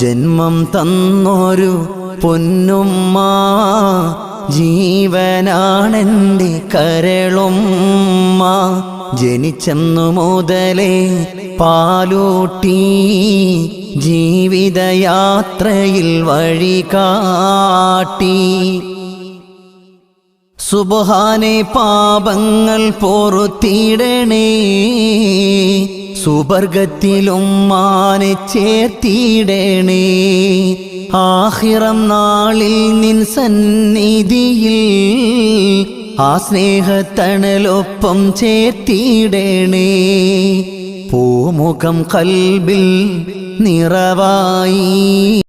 ജന്മം തന്നൊരു പൊന്നുമ്മ ജീവനാണെന്റെ കരളുമ്മ. ജനിച്ചെന്നു മുതലേ പാലൂട്ടി ജീവിതയാത്രയിൽ വഴി കാട്ടി സുബഹാനെ പാപങ്ങൾ പൊറുത്തിടണേ. സുബർഗത്തിലും മാനെ ചേർത്തിടണേ. ആഹിറം നാളിൽ നിൻ സന്നിധിയിൽ ആ സ്നേഹത്തണലൊപ്പം ചേർത്തിടണേ. പൂമുഖം കൽബിൽ നിറവായി